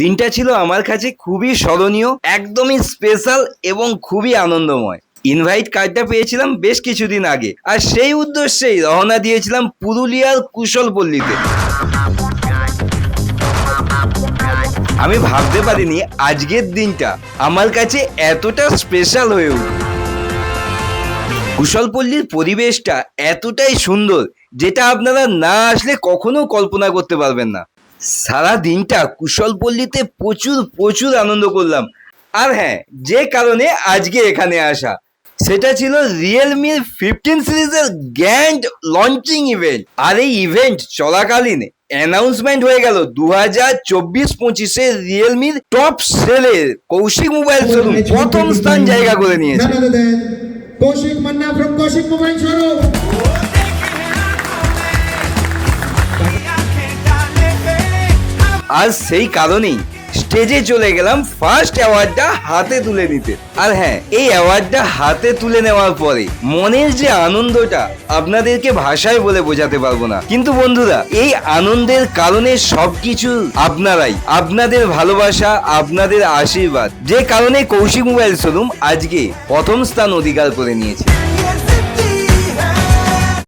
দিনটা ছিল আমার কাছে খুবই স্মরণীয়, একদমই স্পেশাল এবং খুবই আনন্দময়। ইনভাইট কার্ডটা পেয়েছিলাম বেশ কিছুদিন আগে, আর সেই উদ্দেশ্যেই রওনা দিয়েছিলাম পুরুলিয়ার কুশলপল্লীতে। আমি ভাবতে পারিনি আজকের দিনটা আমার কাছে এতটা স্পেশাল হয়ে উঠবে। কুশলপল্লীর পরিবেশটা এতটাই সুন্দর, যেটা আপনারা না আসলে কখনো কল্পনা করতে পারবেন না। সারা দিনটা কুশলপল্লীতে প্রচুর প্রচুর আনন্দ করলাম। আর হ্যাঁ যে কারণে আজকে এখানে আসা। সেটা ছিল রিয়েলমির ফিফটিন সিরিজের গ্র্যান্ড লঞ্চিং ইভেন্ট আর এই ইভেন্ট চলাকালীন অ্যানাউন্সমেন্ট হয়ে গেল দু হাজার চব্বিশ পঁচিশে রিয়েলমির টপ সেলের কৌশিক মোবাইল শোরুম প্রথম স্থান জায়গা করে নিয়েছে। None other than Kaushik Manna from আর সেই কারণেই স্টেজে চলে গেলাম ফার্স্ট অ্যাওয়ার্ডটা হাতে তুলে নিতে। আর হ্যাঁ এই অ্যাওয়ার্ডটা হাতে তুলে নেওয়ার পরে মনের যে আনন্দটা আপনাদেরকে ভাষায় বলে বোঝাতে পারব না। কিন্তু বন্ধুরা, এই আনন্দের কারণে সবকিছু আপনারাই, আপনাদের ভালোবাসা, আপনাদের আশীর্বাদ, যে কারণে কৌশিক মোবাইল শোরুম আজকে প্রথম স্থান অধিকার করে নিয়েছে।